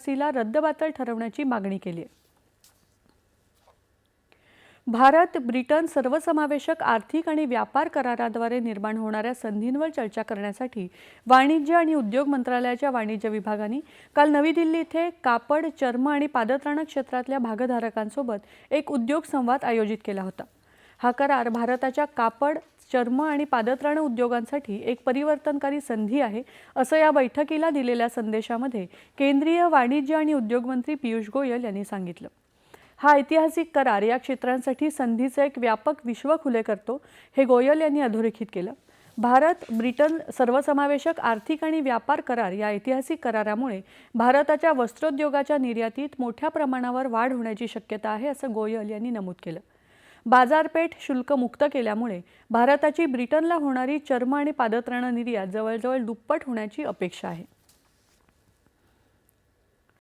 सीला रद्दबातल ठरवण्याची मागणी केली आहे. भारत ब्रिटन सर्वसमावेशक आर्थिक आणि व्यापार कराराद्वारे निर्माण होणाऱ्या संधींवर चर्चा करण्यासाठी वाणिज्य आणि उद्योग मंत्रालयाच्या वाणिज्य विभागाने काल नवी दिल्ली इथे कापड चर्म आणि पादत्राणा क्षेत्रातल्या भागधारकांसोबत एक उद्योग संवाद आयोजित केला होता. हा करार भारताच्या कापड चर्म आणि पादत्राण उद्योगांसाठी एक परिवर्तनकारी संधी आहे असं या बैठकीला दिलेल्या संदेशामध्ये केंद्रीय वाणिज्य आणि उद्योग मंत्री पियुष गोयल यांनी सांगितलं. हा ऐतिहासिक करार या क्षेत्रांसाठी संधीचं एक व्यापक विश्व खुले करतो हे गोयल यांनी अधोरेखित केलं. भारत ब्रिटन सर्वसमावेशक आर्थिक आणि व्यापार करार या ऐतिहासिक करारामुळे भारताच्या वस्त्रोद्योगाच्या निर्यातीत मोठ्या प्रमाणावर वाढ होण्याची शक्यता आहे असं गोयल यांनी नमूद केलं. बाजारपेठ शुल्क मुक्त केल्यामुळे भारताची ब्रिटनला होणारी चर्म आणि पादत्राण निर्यात जवळजवळ दुप्पट होण्याची अपेक्षा आहे.